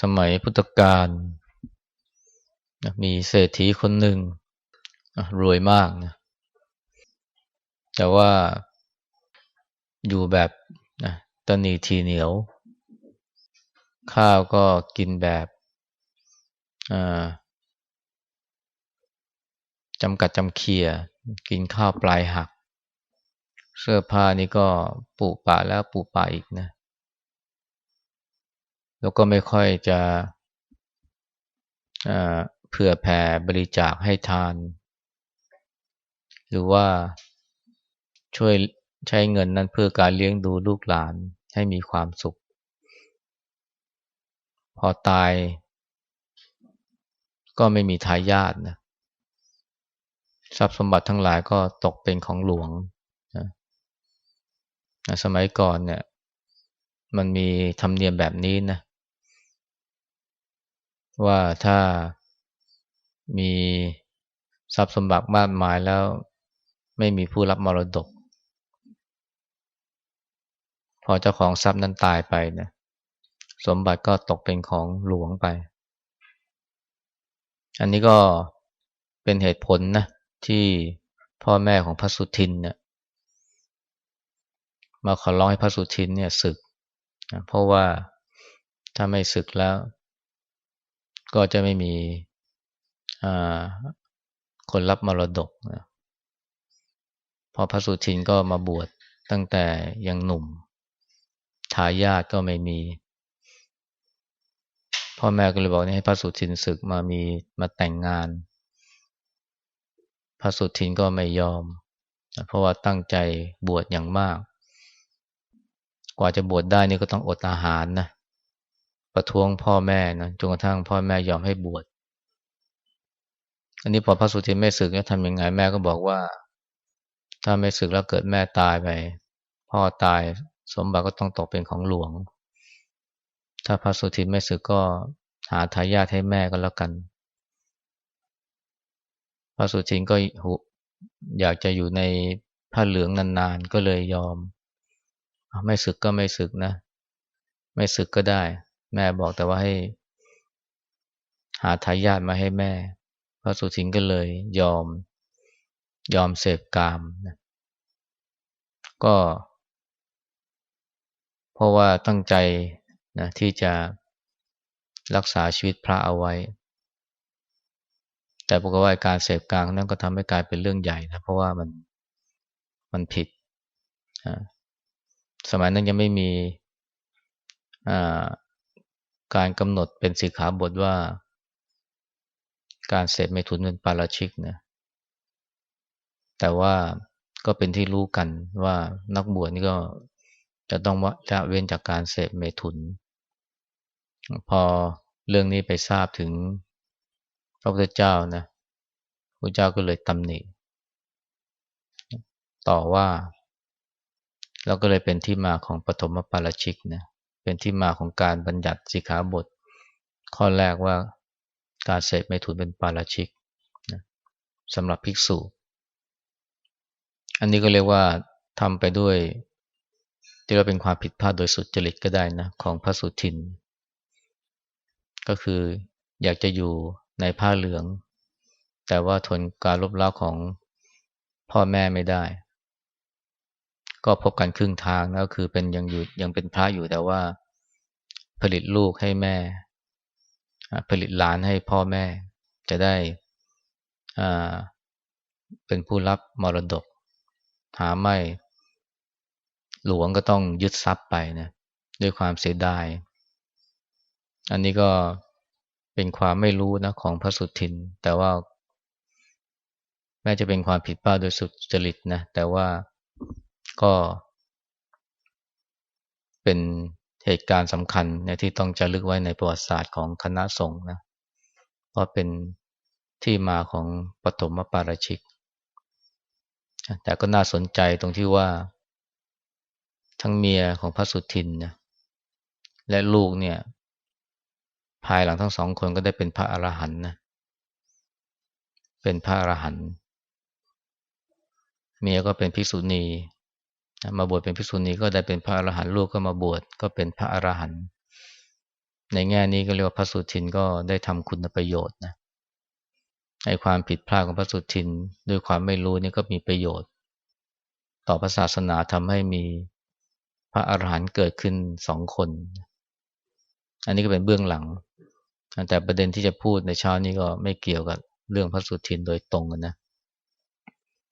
สมัยพุทธกาลมีเศรษฐีคนหนึ่งรวยมากนะแต่ว่าอยู่แบบตนีทีเหนียว ข้าวก็กินแบบจำกัดจำเคียกินข้าวปลายหัก เสื้อผ้านี่ก็ปูป่าแล้วปูป่าอีกนะ แล้วก็ไม่ค่อยจะเผื่อแผ่บริจาคให้ทาน หรือว่าช่วยใช้เงินนั้นเพื่อการเลี้ยงดูลูกหลานให้มีความสุข พอตายก็ไม่มีทายาทนะทรัพย์สมบัติทั้งหลายก็ตกเป็นของหลวงนะสมัยก่อนเนี่ย มันมีธรรมเนียมแบบนี้นะ ว่าถ้ามีทรัพย์สมบัติมากมายแล้วไม่มีผู้รับมรดก พอเจ้าของทรัพย์นั้นตายไปนะสมบัติก็ตกเป็นของหลวงไป อันนี้ก็เป็นเหตุผลนะที่พ่อแม่ของพระสุทินเนี่ยมาขอร้องให้พระสุทินเนี่ยศึกนะเพราะว่าถ้าไม่ศึกแล้ว ก็จะไม่มีคนรับมรดกนะพอพระสุทินก็มาบวชตั้งแต่ยังหนุ่มทายาทก็ไม่มี พ่อแม่ก็เลยบอกให้พระสุทินศึกมามีมาแต่งงาน พระสุทินก็ไม่ยอม เพราะว่าตั้งใจบวชอย่างมาก กว่าจะบวชได้นี่ก็ต้องอดอาหารนะ ประท้วงพ่อแม่นะจนกระทั่งพ่อแม่ยอมให้บวชอันนี้พอพระสุทินไม่ศึกจะทำยังไงแม่ก็บอกว่า ถ้าไม่ศึกแล้วเกิดแม่ตายไป พ่อตายสมบัติก็ต้องตกเป็นของหลวง ถ้าพระสุทินไม่ศึกก็หาทายาทให้แม่ก็แล้วกัน พระสุทินก็อยากจะอยู่ในผ้าเหลืองนานๆก็เลยยอม ไม่ศึกก็ไม่ศึกนะ ไม่ศึกก็ได้ แม่บอกแต่ว่าให้ หาทายาทมาให้แม่ พระสุทินก็เลยยอมยอมเสพกามนะก็ เพราะว่าตั้งใจนะที่จะรักษาชีวิตพระเอาไว้ แต่ปรากฏว่าการเสพกามนั้นก็ทำให้กลายเป็นเรื่องใหญ่นะเพราะว่ามันมันผิด สมัยนั้นยังไม่มี การกำหนดเป็นสิกขาบทว่า การเสพเมถุนเป็นปาราชิกนะแต่ว่าก็เป็นที่รู้กันว่านักบวชนี่ก็จะต้องละเว้นจากการเสพเมถุน พอเรื่องนี้ไปทราบถึงพระพุทธเจ้านะพระเจ้าก็เลยตำหนิต่อว่า แล้วก็เลยเป็นที่มาของปฐมปาราชิกนะ เป็นที่มาของการบัญญัติสิกขาบท ข้อแรกว่าการเสพไม่ถุนเป็นปาราชิกนะสำหรับภิกษุ อันนี้ก็เรียกว่าทำไปด้วยที่เราเป็นความผิดพลาดโดยสุดจริตก็ได้นะของพระสุทิน ก็คืออยากจะอยู่ในผ้าเหลือง แต่ว่าทนการลบเล้าของพ่อแม่ไม่ได้ ก็พบกันครึ่งทางแล้วคือเป็นยังอยู่ยังเป็นพระอยู่แต่ว่าผลิตลูกให้แม่ ผลิตหลานให้พ่อแม่ จะได้เป็นผู้รับมรดก หาไม่ หลวงก็ต้องยึดทรัพย์ไปนะด้วยความเสียดาย อันนี้ก็เป็นความไม่รู้นะของพระสุทิน แต่ว่า แม้จะเป็นความผิดพลาดโดยสุดจริตนะแต่ว่า ก็เป็นเหตุการณ์สำคัญนที่ต้องจะลึกไว้ในประวัติศาสตร์ของคณะสงฆ์นะเพราะเป็นที่มาของปฐมปาราชิก แต่ก็น่าสนใจตรงที่ว่า ทั้งเมียของพระสุทินนะและลูกเนี่ย ภายหลังทั้งสองคนก็ได้เป็นพระอรหันต์นะเป็นพระอรหันต์เมียก็เป็นภิกษุณี มาบวชเป็นภิกษุณีก็ได้เป็นพระอรหันต์ลูกก็มาบวชก็เป็นพระอรหันต์ในแง่นี้ก็เรียกว่าพระสุทินก็ได้ทำคุณประโยชน์นะไอ้ความผิดพลาดของพระสุทินด้วยความไม่รู้นี่ก็มีประโยชน์ ต่อพระศาสนาทำให้มีพระอรหันต์เกิดขึ้นสองคน อันนี้ก็เป็นเบื้องหลัง แต่ประเด็นที่จะพูดในเช้านี้ก็ไม่เกี่ยวกับเรื่องพระสุทินโดยตรงนะ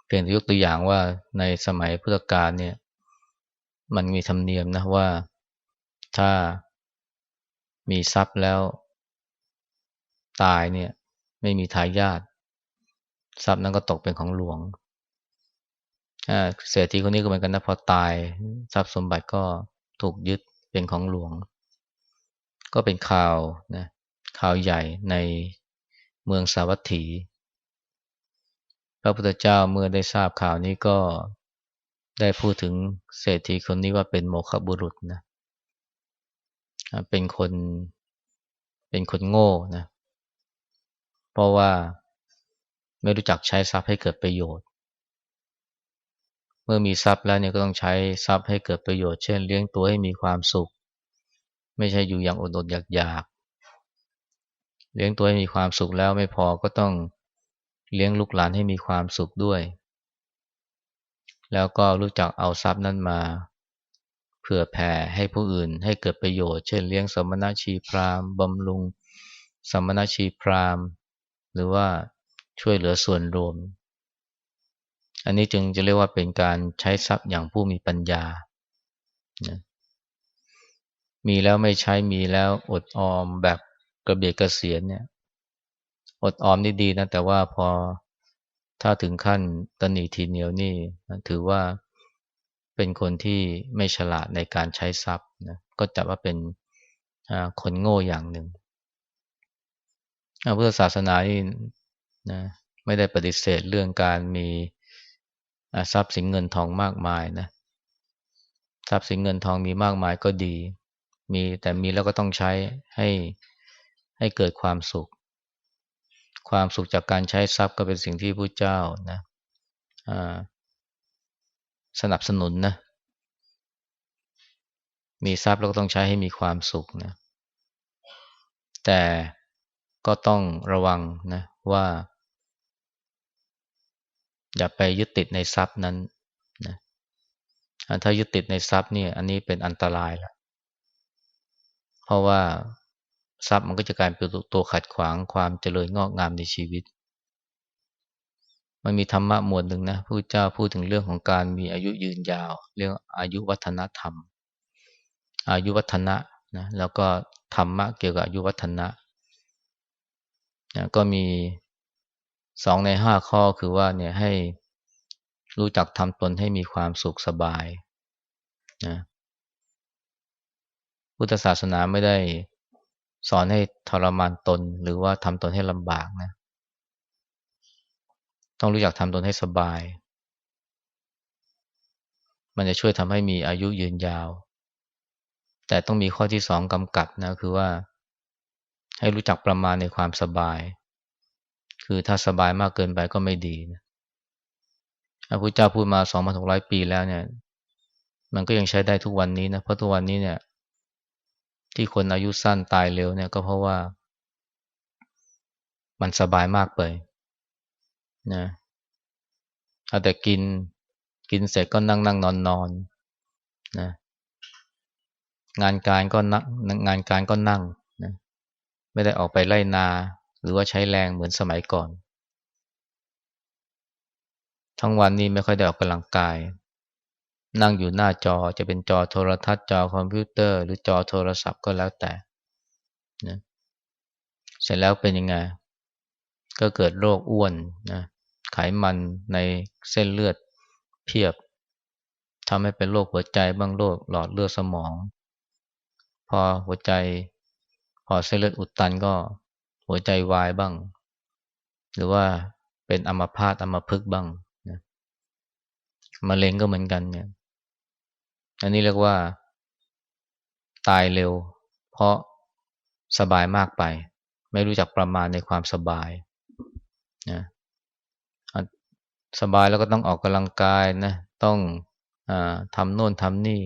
เพียงยกตัวอย่างว่าในสมัยพุทธกาลเนี่ย มันมีธรรมเนียมนะว่าถ้ามีทรัพย์แล้ว ตายเนี่ย ไม่มีทายาททรัพย์นั้นก็ตกเป็นของหลวงเศรษฐีคนนี้ก็เหมือนกันนะพอตาย ทรัพย์สมบัติก็ถูกยึดเป็นของหลวง ก็เป็นข่าวนะข่าวใหญ่ในเมืองสาวัตถี ระพุทธเจ้าเมื่อได้ทราบข่าวนี้ก็ได้พูดถึงเศรษฐีคนนี้ว่าเป็นโมฆะบุรุษนะเป็นคนเป็นคนโง่นะเพราะว่าไม่รู้จักใช้ทรัพย์ให้เกิดประโยชน์ เมื่อมีทรัพย์แล้วเนี่ยก็ต้องใช้ทรัพย์ให้เกิดประโยชน์ เช่นเลี้ยงตัวให้มีความสุข ไม่ใช่อยู่อย่างอดอดอยากอยากเลี้ยงตัวให้มีความสุขแล้วไม่พอก็ต้อง เลี้ยงลูกหลานให้มีความสุขด้วย แล้วก็รู้จักเอาทรัพย์นั้นมา เผื่อแผ่ให้ผู้อื่นให้เกิดประโยชน์ เช่นเลี้ยงสมณชีพรามบำรุง สมณชีพรามหรือว่าช่วยเหลือส่วนรวม อันนี้จึงจะเรียกว่าเป็นการใช้ทรัพย์อย่างผู้มีปัญญา มีแล้วไม่ใช้มีแล้วอดออมแบบกระเบียดกระเสียนเนี่ย อดออมนี่ดีนะ แต่ว่าพอถ้าถึงขั้นตนีทีเหนียวนี่ถือว่าเป็นคนที่ไม่ฉลาดในการใช้ทรัพย์นะก็จับว่าเป็นคนโง่อย่างหนึ่งพุทธศาสนานี่นะไม่ได้ปฏิเสธเรื่องการมีทรัพย์สินเงินทองมากมายนะทรัพย์สินเงินทองมีมากมายก็ดี มีแต่มีแล้วก็ต้องใช้ให้ให้เกิดความสุข ความสุขจากการใช้ทรัพย์ก็เป็นสิ่งที่พระเจ้านะสนับสนุนนะ มีทรัพย์เราก็ต้องใช้ให้มีความสุขนะ แต่ก็ต้องระวังนะว่า อย่าไปยึดติดในทรัพย์นั้นนะถ้ายึดติดในทรัพย์เนี่ย อันนี้เป็นอันตรายแล้วเพราะว่า ทรัพย์มันก็จะกลายเป็นตัวขัดขวางความเจริญงอกงามในชีวิต มันมีธรรมะหมวดหนึ่งนะพระเจ้าพูดถึงเรื่องของการมีอายุยืนยาว เรื่องอายุวัฒนธรรม อายุวัฒนะนะแล้วก็ธรรมะเกี่ยวกับอายุวัฒนะนะก็มีสองในห้าข้อคือว่าเนี่ยให้รู้จักทำตนให้มีความสุขสบายนะพุทธศาสนาไม่ได้ สอนให้ทรมานตนหรือว่าทำตนให้ลำบากนะ ต้องรู้จักทำตนให้สบาย มันจะช่วยทำให้มีอายุยืนยาว แต่ต้องมีข้อที่สองกำกับนะคือว่า ให้รู้จักประมาณในความสบาย คือถ้าสบายมากเกินไปก็ไม่ดีนะพระพุทธเจ้าพูดมา 2,600 ปีแล้วเนี่ย มันก็ยังใช้ได้ทุกวันนี้นะ เพราะทุกวันนี้เนี่ย ที่คนอายุสั้นตายเร็วเนี่ยก็เพราะว่า มันสบายมากไปนะเอาแต่กินกินเสร็จก็นั่งนั่งนอนนอนนะงานการก็นั่งงานการก็นั่งนะไม่ได้ออกไปไล่นา หรือว่าใช้แรงเหมือนสมัยก่อน ทั้งวันนี้ไม่ค่อยได้ออกกำลังกาย นั่งอยู่หน้าจอจะเป็นจอโทรทัศน์จอคอมพิวเตอร์ หรือจอโทรศัพท์ก็แล้วแต่นะเสร็จแล้วเป็นยังไง ก็เกิดโรคอ้วนนะไขมันในเส้นเลือดเพียบทำให้เป็นโรคหัวใจบ้างโรคหลอดเลือดสมอง พอหัวใจ พอเส้นเลือดอุดตันก็หัวใจวายบ้าง หรือว่าเป็นอัมพาตอัมพฤกษ์บ้างนะมะเร็งก็เหมือนกันเนี่ย อันนี้เรียกว่า ตายเร็ว เพราะสบายมากไป ไม่รู้จักประมาณในความสบายนะสบายแล้วก็ต้องออกกำลังกายนะต้องอทำโน่นทำนี่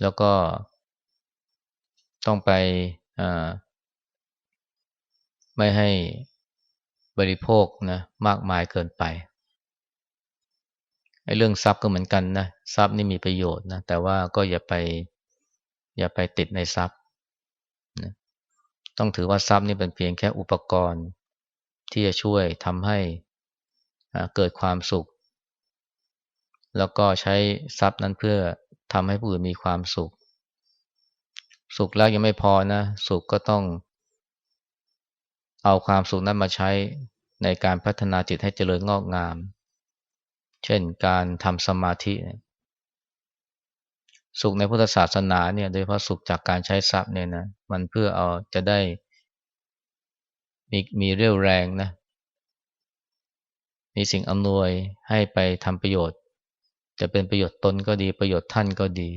แล้วก็ต้องไปไม่ให้บริโภคนะมากมายเกินไป ไอ้เรื่องทรัพย์ก็เหมือนกันนะทรัพย์นี่มีประโยชน์นะแต่ว่าก็อย่าไปอย่าไปติดในทรัพย์นะต้องถือว่าทรัพย์นี่เป็นเพียงแค่อุปกรณ์ ที่จะช่วยทำให้เกิดความสุข แล้วก็ใช้ทรัพย์นั้นเพื่อทำให้ผู้อื่นมีความสุข สุขแล้วยังไม่พอนะ สุขก็ต้อง เอาความสุขนั้นมาใช้ในการพัฒนาจิตให้เจริญงอกงาม เช่นการทำสมาธิ สุขในพุทธศาสนาเนี่ยโดยเฉพาะสุขจากการใช้ทรัพย์เนี่ยนะมันเพื่อเอาจะได้มีมีเรี่ยวแรงนะมีสิ่งอำนวยให้ไปทำประโยชน์ จะเป็นประโยชน์ตนก็ดีประโยชน์ท่านก็ดี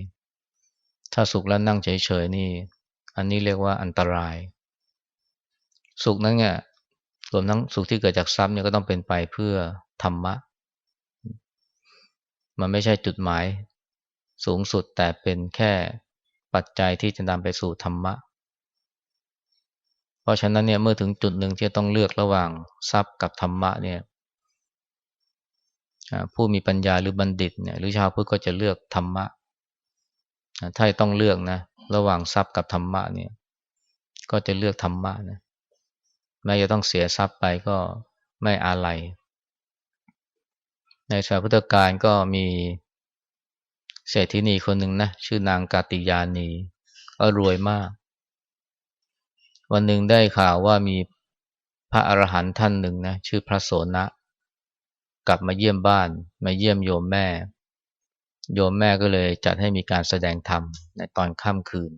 ถ้าสุขแล้วนั่งเฉยๆนี่ อันนี้เรียกว่าอันตราย สุขนั้นเนี่ยรวมทั้งสุขที่เกิดจากทรัพย์เนี่ยก็ต้องเป็นไปเพื่อธรรมะ มันไม่ใช่จุดหมายสูงสุดแต่เป็นแค่ปัจจัยที่จะนำไปสู่ธรรมะ เพราะฉะนั้นเนี่ยเมื่อถึงจุดหนึ่งที่ต้องเลือกระหว่างทรัพย์กับธรรมะเนี่ยผู้มีปัญญาหรือบัณฑิตเนี่ยหรือชาวพุทธก็จะเลือกธรรมะ ถ้าต้องเลือกนะระหว่างทรัพย์กับธรรมะเนี่ยก็จะเลือกธรรมะนะแม้จะต้องเสียทรัพย์ไปก็ไม่อาลัย ในสายพุทธกาลก็มีเศรษฐินีคนหนึ่งนะชื่อนางกาติยานีก็รวยมาก วันหนึ่งได้ข่าวว่ามีพระอรหันต์ท่านหนึ่งนะชื่อพระโสนะ กลับมาเยี่ยมบ้าน มาเยี่ยมโยมแม่ โยมแม่ก็เลยจัดให้มีการแสดงธรรมในตอนค่ำคืน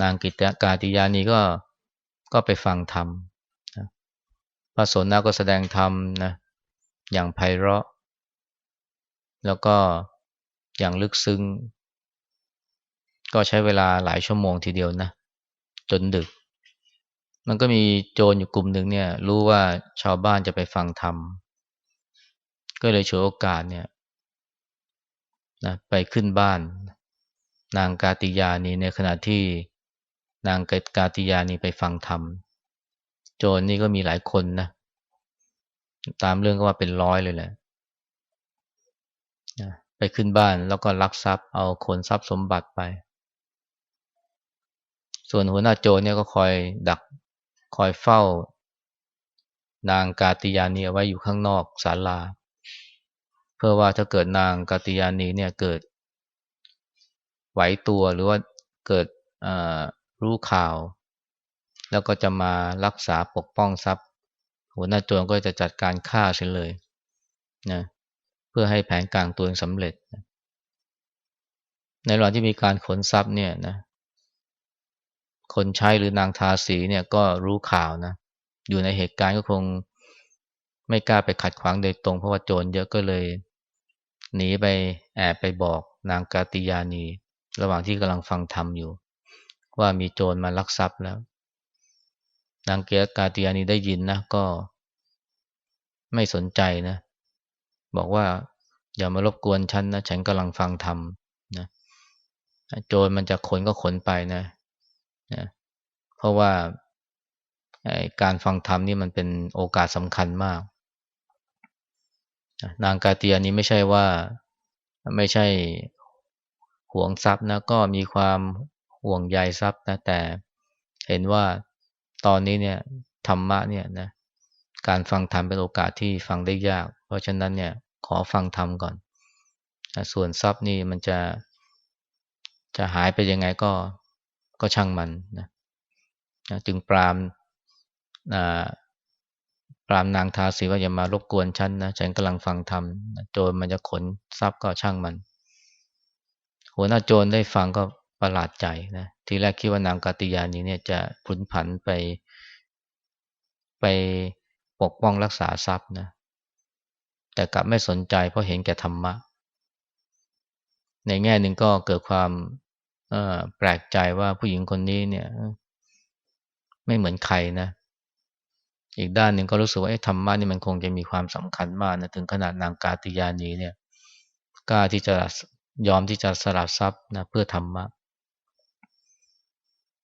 นางกิตกาติยานีก็ก็ไปฟังธรรมพระสนนะก็แสดงธรรมนะ อย่างไพเราะ แล้วก็อย่างลึกซึ้ง ก็ใช้เวลาหลายชั่วโมงทีเดียวนะ จนดึก มันก็มีโจรอยู่กลุ่มหนึ่งเนี่ย รู้ว่าชาวบ้านจะไปฟังธรรม ก็เลยฉวยโอกาสเนี่ยนะไปขึ้นบ้าน นางกาติยานีในขณะที่นางกาติยานีไปฟังธรรม โจรนี่ก็มีหลายคนนะ ตามเรื่องก็ว่าเป็นร้อยเลยแหละไปขึ้นบ้านแล้วก็ลักทรัพย์เอาคนทรัพย์สมบัติไป ส่วนหัวหน้าโจรเนี่ยก็คอยดักคอยเฝ้า นางกาติยานีเอาไว้อยู่ข้างนอกศาลา เพื่อว่าถ้าเกิดนางกาติยานีเนี่ยเกิด ไหวตัวหรือว่าเกิดรู้ข่าว แล้วก็จะมารักษาปกป้องทรัพย์ หัวหน้าโจรก็จะจัดการฆ่าเสียเลยนะเพื่อให้แผนการตัวเองสำเร็จ ในระหว่างที่มีการขนทรัพย์เนี่ยนะคนใช้หรือนางทาสีเนี่ยก็รู้ข่าวนะอยู่ในเหตุการณ์ก็คงไม่กล้าไปขัดขวางโดยตรงเพราะว่าโจรเยอะก็เลย หนีไปแอบไปบอกนางกาติยานี ระหว่างที่กำลังฟังธรรมอยู่ ว่ามีโจรมาลักทรัพย์แล้ว นางเกียกาติยานีได้ยินนะก็ไม่สนใจนะ บอกว่าอย่ามารบกวนฉันนะ ฉันกำลังฟังธรรมนะโจรมันจะขนก็ขนไปนะนะ เพราะว่าการฟังธรรมนี่มันเป็นโอกาสสำคัญมาก นางกาเตียนี้ไม่ใช่ว่าไม่ใช่ห่วงทรัพย์นะก็มีความห่วงใยทรัพย์นะแต่เห็นว่า ตอนนี้เนี่ยธรรมะเนี่ยนะการฟังธรรมเป็นโอกาสที่ฟังได้ยาก เพราะฉะนั้นเนี่ยขอฟังธรรมก่อน ส่วนทรัพย์นี่มันจะจะหายไปยังไงก็ก็ช่างมันนะจึงปรามนะปรามนางทาสีว่าอย่ามารบกวนฉันนะฉันกำลังฟังธรรมโจรมันจะขนทรัพย์ก็ช่างมัน หัวหน้าโจรได้ฟังก็ ประหลาดใจนะทีแรกคิดว่านางกาติยานีเนี่ยจะพุนผันไป ไปปกป้องรักษาทรัพย์นะแต่กลับไม่สนใจเพราะเห็นแก่ธรรมะ ในแง่หนึ่งก็เกิดความแปลกใจว่าผู้หญิงคนนี้เนี่ย ไม่เหมือนใครนะ อีกด้านหนึ่งก็รู้สึกว่าธรรมะนี่มันคงจะมีความสำคัญมากนะถึงขนาดนางกาติยานีเนี่ยกล้าที่จะยอมที่จะสละทรัพย์นะเพื่อธรรมะ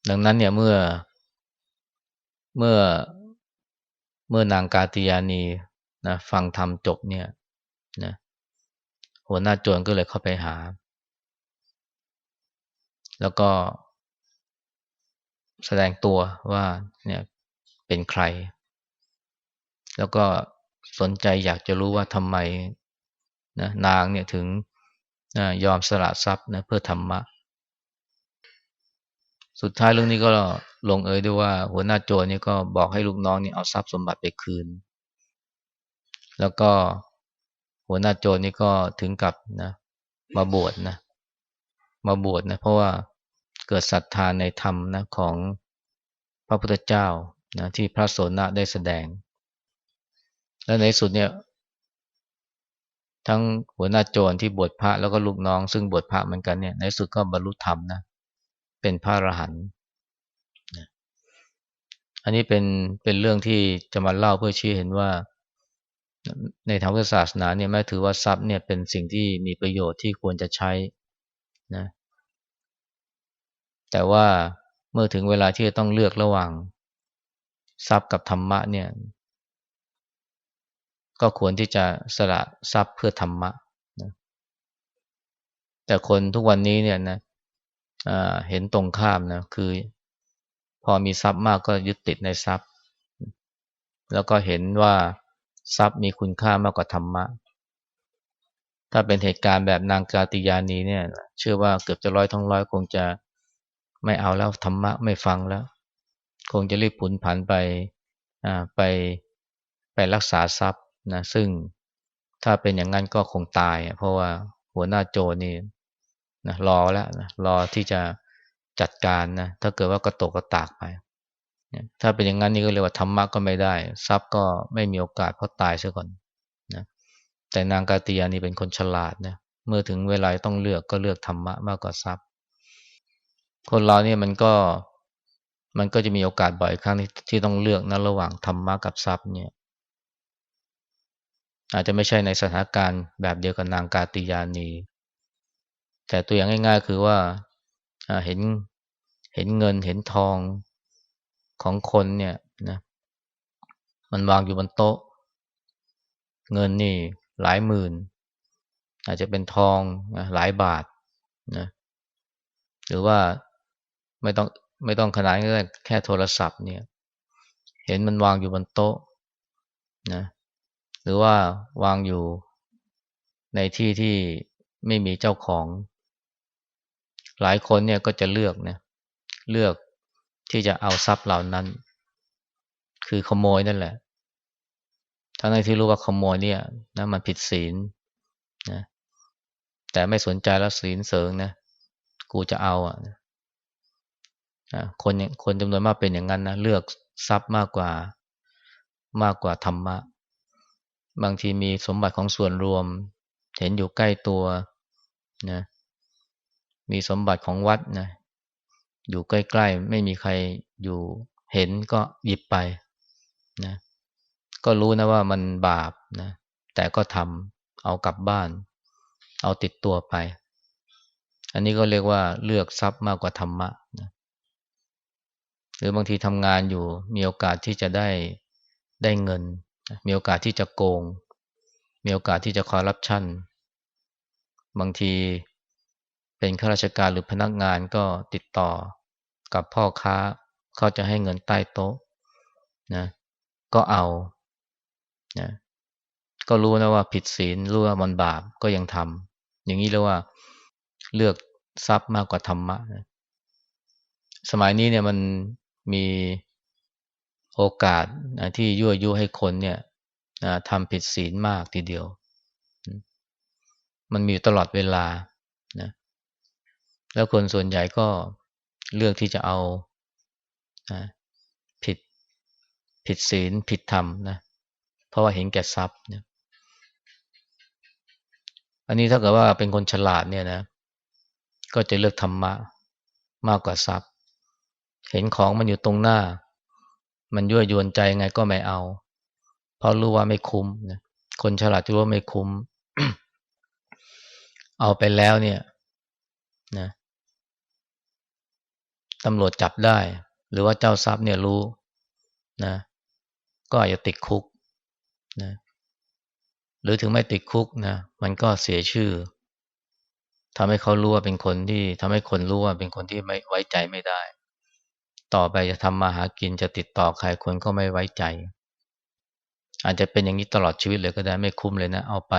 ดังนั้นเนี่ยเมื่อ เมื่อเมื่อนางกาติยานีนะฟังธรรมจบเนี่ยนะหัวหน้าโจรก็เลยเข้าไปหา แล้วก็ แสดงตัวว่าเนี่ยเป็นใคร แล้วก็สนใจอยากจะรู้ว่าทำไมนะนางเนี่ยถึงนะยอมสละทรัพย์นะเพื่อธรรมะ สุดท้ายเรื่องนี้ก็ลงเอยด้วยว่า หัวหน้าโจรนี่ก็บอกให้ลูกน้องนี่เอาทรัพย์สมบัติไปคืน แล้วก็หัวหน้าโจรนี่ก็ถึงกับนะ มาบวชนะ มาบวชนะ เพราะว่าเกิดศรัทธาในธรรมนะของพระพุทธเจ้านะที่พระโสนะได้แสดง และในสุดเนี่ย ทั้งหัวหน้าโจรที่บวชพระแล้วก็ลูกน้อง ซึ่งบวชพระเหมือนกันเนี่ย ในสุดก็บรรลุธรรมนะ เป็นพระอรหันต์อันนี้เป็นเป็นเรื่องที่จะมาเล่าเพื่อชี้เห็นว่า ในทางพุทธศาสนาเนี่ยแม้ถือว่าทรัพย์เนี่ยเป็นสิ่งที่มีประโยชน์ที่ควรจะใช้นะแต่ว่าเมื่อถึงเวลาที่จะต้องเลือกระหว่างทรัพย์กับธรรมะเนี่ย ก็ควรที่จะสละทรัพย์เพื่อธรรมะนะแต่คนทุกวันนี้เนี่ยนะ เห็นตรงข้ามนะคือ พอมีทรัพย์มากก็ยึดติดในทรัพย์ แล้วก็เห็นว่าทรัพย์มีคุณค่ามากกว่าธรรมะ ถ้าเป็นเหตุการณ์แบบนางกาติยานีเนี่ยเชื่อว่าเกือบจะร้อยทั้งร้อยคงจะไม่เอาแล้วธรรมะไม่ฟังแล้ว คงจะรีบผุนผันไปไปไปรักษาทรัพย์นะซึ่งถ้าเป็นอย่างนั้นก็คงตาย เพราะว่าหัวหน้าโจนี่ นะรอแล้วนะรอที่จะจัดการนะถ้าเกิดว่าก็ตกก็ตากไปถ้าเป็นอย่างนั้นนี่ก็เรียกว่าธรรมะก็ไม่ได้ ทรัพย์ก็ไม่มีโอกาสเพราะตายซะก่อนนะแต่นางกาติยานี่เป็นคนฉลาดนะเมื่อถึงเวลาต้องเลือกก็เลือกธรรมะมากกว่าทรัพย์ คนเราเนี่ยมันก็มันก็จะมีโอกาสบ่อยครั้งที่ต้องเลือกนะระหว่างธรรมะกับทรัพย์เนี่ยอาจจะไม่ใช่ในสถานการณ์แบบเดียวกับนางกาติยานี แต่ตัวอย่างง่าย ๆ คือว่าเห็นเห็นเงินเห็นทองของคนเนี่ยนะมันวางอยู่บนโต๊ะ เงินนี่หลายหมื่น อาจจะเป็นทองนะหลายบาทนะหรือว่าไม่ต้องไม่ต้องขนาดนี้แค่โทรศัพท์เนี่ย เห็นมันวางอยู่บนโต๊ะนะหรือว่าวางอยู่ในที่ที่ไม่มีเจ้าของ หลายคนเนี่ยก็จะเลือกเนะเลือกที่จะเอาทรัพย์เหล่านั้น คือขโมยนั่นแหละทั้งที่รู้ว่าขโมยเนี่ยนะมันผิดศีลนะแต่ไม่สนใจแล้วศีลเสริงนะกูจะเอาอะนะคนคนจำนวนมากเป็นอย่างนั้นนะเลือกทรัพย์มากกว่ามากกว่าธรรมะ บางทีมีสมบัติของส่วนรวม เห็นอยู่ใกล้ตัวนะ มีสมบัติของวัดนะอยู่ใกล้ๆ ไม่มีใครอยู่เห็นก็หยิบไปนะก็รู้นะว่ามันบาปนะแต่ก็ทำเอากลับบ้าน เอาติดตัวไป อันนี้ก็เรียกว่าเลือกทรัพย์มากกว่าธรรมะนะหรือบางทีทำงานอยู่มีโอกาสที่จะได้ได้เงิน มีโอกาสที่จะโกง มีโอกาสที่จะคอร์รัปชันบางที เป็นข้าราชการหรือพนักงานก็ติดต่อกับพ่อค้าเขาจะให้เงินใต้โต๊ะนะก็เอานะก็รู้นะว่าผิดศีลรู้ว่ามันบาปก็ยังทำอย่างนี้เรียกว่าเลือกทรัพย์มากกว่าธรรมะนะสมัยนี้เนี่ยมันมีโอกาสนะที่ยั่วยุให้คนเนี่ยนะทำผิดศีลมากทีเดียว มันมีตลอดเวลา แล้วคนส่วนใหญ่ก็เลือกที่จะเอาผิดผิดศีลผิดธรรมนะเพราะว่าเห็นแก่ทรัพย์เนี่ยอันนี้ถ้าเกิดว่าเป็นคนฉลาดเนี่ยนะ ก็จะเลือกธรรมะมากกว่าทรัพย์ เห็นของมันอยู่ตรงหน้า มันยั่วยวนใจไงก็ไม่เอา เพราะรู้ว่าไม่คุ้มนะคนฉลาดจะรู้ว่าไม่คุ้ม เอาไปแล้วเนี่ยนะ ตำรวจจับได้ หรือว่าเจ้าทรัพย์เนี่ยรู้นะ ก็อาจจะติดคุกนะหรือถึงไม่ติดคุกนะมันก็เสียชื่อทำให้เขารู้ว่าเป็นคนที่ทำให้คนรู้ว่าเป็นคนที่ไม่ไว้ใจไม่ได้ ต่อไปจะทำมาหากินจะติดต่อใครคนก็ไม่ไว้ใจ อาจจะเป็นอย่างนี้ตลอดชีวิตเลยก็ได้ไม่คุ้มเลยนะ เอาไป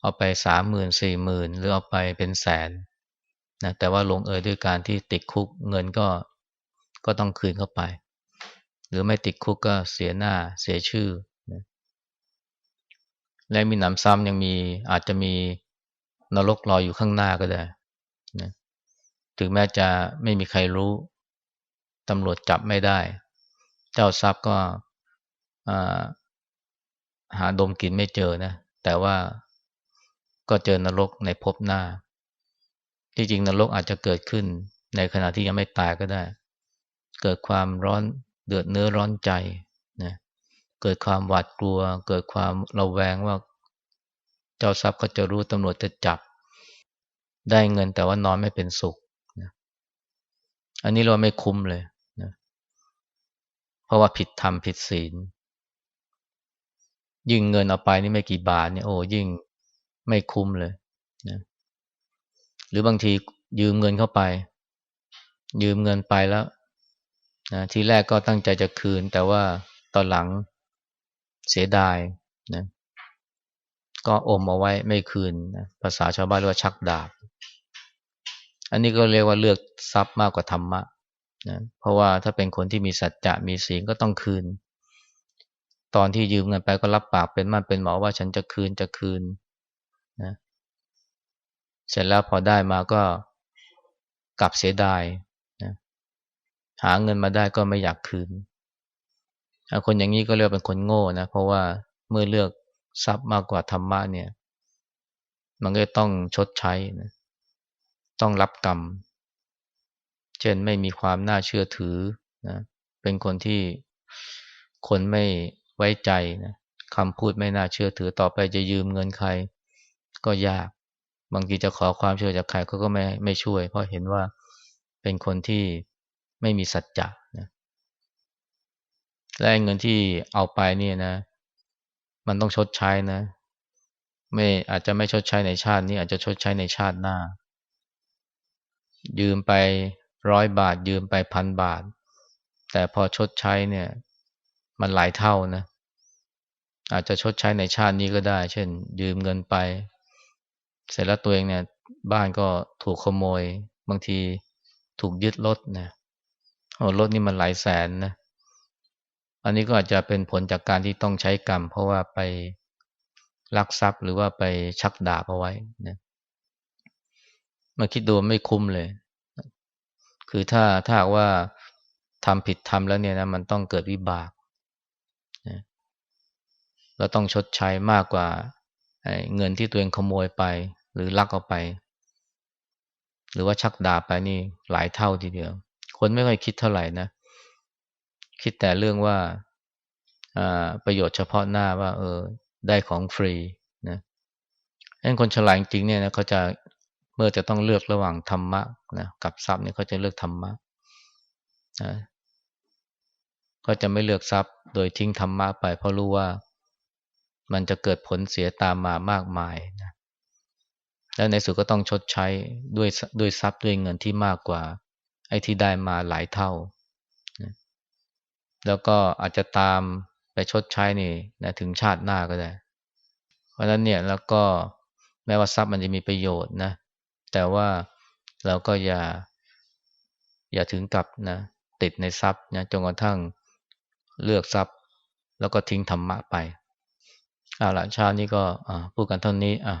เอาไปสามหมื่นสี่หมื่นหรือเอาไปเป็นแสน นะแต่ว่าลงเอยด้วยการที่ติดคุกเงินก็ก็ต้องคืนเข้าไป หรือไม่ติดคุกก็เสียหน้าเสียชื่อนะและมีหนำซ้ำยังมีอาจจะมีนรกรออยู่ข้างหน้าก็ได้นะถึงแม้จะไม่มีใครรู้ตำรวจจับไม่ได้ เจ้าทรัพย์ก็หาดมกินไม่เจอนะ แต่ว่าก็เจอนรกในภพหน้า ที่จริงนรกอาจจะเกิดขึ้น ในขณะที่ยังไม่ตายก็ได้ เกิดความร้อนเดือดเนื้อร้อนใจนะเกิดความหวาดกลัว เกิดความระแวงว่าเจ้าทรัพย์ก็จะรู้ตำรวจจะจับ ได้เงินแต่ว่านอนไม่เป็นสุขนะอันนี้เราไม่คุ้มเลยนะเพราะว่าผิดธรรมผิดศีล ยิ่งเงินเอาไปนี่ไม่กี่บาทเนี่ยโอ้ยิ่งไม่คุ้มเลย หรือบางทียืมเงินเข้าไป ยืมเงินไปแล้วนะทีแรกก็ตั้งใจจะคืน แต่ว่าตอนหลังเสียดายนะก็อมเอาไว้ไม่คืนนะภาษาชาวบ้านเรียกว่าชักดาบ อันนี้ก็เรียกว่าเลือกทรัพย์มากกว่าธรรมะนะเพราะว่าถ้าเป็นคนที่มีสัจจะมีศีลก็ต้องคืน ตอนที่ยืมเงินไปก็รับปากเป็นมั่นเป็นหมอว่าฉันจะคืนจะคืนนะ เสร็จแล้วพอได้มาก็กลับเสียดายนะหาเงินมาได้ก็ไม่อยากคืน คนอย่างนี้ก็เรียกเป็นคนโง่นะ เพราะว่าเมื่อเลือกทรัพย์มากกว่าธรรมะเนี่ย มันก็ต้องชดใช้นะต้องรับกรรม เช่นไม่มีความน่าเชื่อถือนะเป็นคนที่คนไม่ไว้ใจนะคำพูดไม่น่าเชื่อถือต่อไปจะยืมเงินใครก็ยาก บางทีจะขอความช่วยจากใครเขาก็ไม่ไม่ช่วย เพราะเห็นว่าเป็นคนที่ไม่มีสัจจะนะและเงินที่เอาไปเนี่ยนะ มันต้องชดใช้นะ ไม่อาจจะไม่ชดใช้ในชาตินี้อาจจะชดใช้ในชาติหน้า ยืมไปร้อยบาท ยืมไปพันบาท แต่พอชดใช้เนี่ย มันหลายเท่านะ อาจจะชดใช้ในชาตินี้ก็ได้ เช่น ยืมเงินไป เสร็จแล้วตัวเองเนี่ยบ้านก็ถูกขโมย บางทีถูกยึดรถนะโอ้รถนี่มันหลายแสนนะ อันนี้ก็อาจจะเป็นผลจากการที่ต้องใช้กรรม เพราะว่าไปลักทรัพย์หรือว่าไปชักดาบเอาไว้นะมาคิดดูไม่คุ้มเลย คือถ้าถ้าว่าทำผิดทำแล้วเนี่ยนะมันต้องเกิดวิบากนะเราต้องชดใช้มากกว่าเงินที่ตัวเองขโมยไป หรือลักเอาไป หรือว่าชักดาบไปนี่หลายเท่าทีเดียว คนไม่ค่อยคิดเท่าไหร่นะ คิดแต่เรื่องว่าประโยชน์เฉพาะหน้าว่า เออ ได้ของฟรีนะดังนั้นคนฉลาดจริงเนี่ยนะเขาจะเมื่อจะต้องเลือกระหว่างธรรมะนะกับทรัพย์เนี่ยเขาจะเลือกธรรมะนะก็จะไม่เลือกทรัพย์ โดยทิ้งธรรมะไป เพราะรู้ว่ามันจะเกิดผลเสียตามมามากมายนะ แล้วในสุดก็ต้องชดใช้ด้วยด้วยทรัพย์ด้วยเงินที่มากกว่า ไอ้ที่ได้มาหลายเท่า แล้วก็อาจจะตามไปชดใช้นี่นะถึงชาติหน้าก็ได้ เพราะฉะนั้นเนี่ยแล้วก็แม้ว่าทรัพย์มันจะมีประโยชน์นะ แต่ว่าเราก็อย่า อย่าถึงกับนะติดในทรัพย์นะจนกระทั่งเลือกทรัพย์ แล้วก็ทิ้งธรรมะไปเอาละชาตินี้ก็พูดกันเท่านี้อะ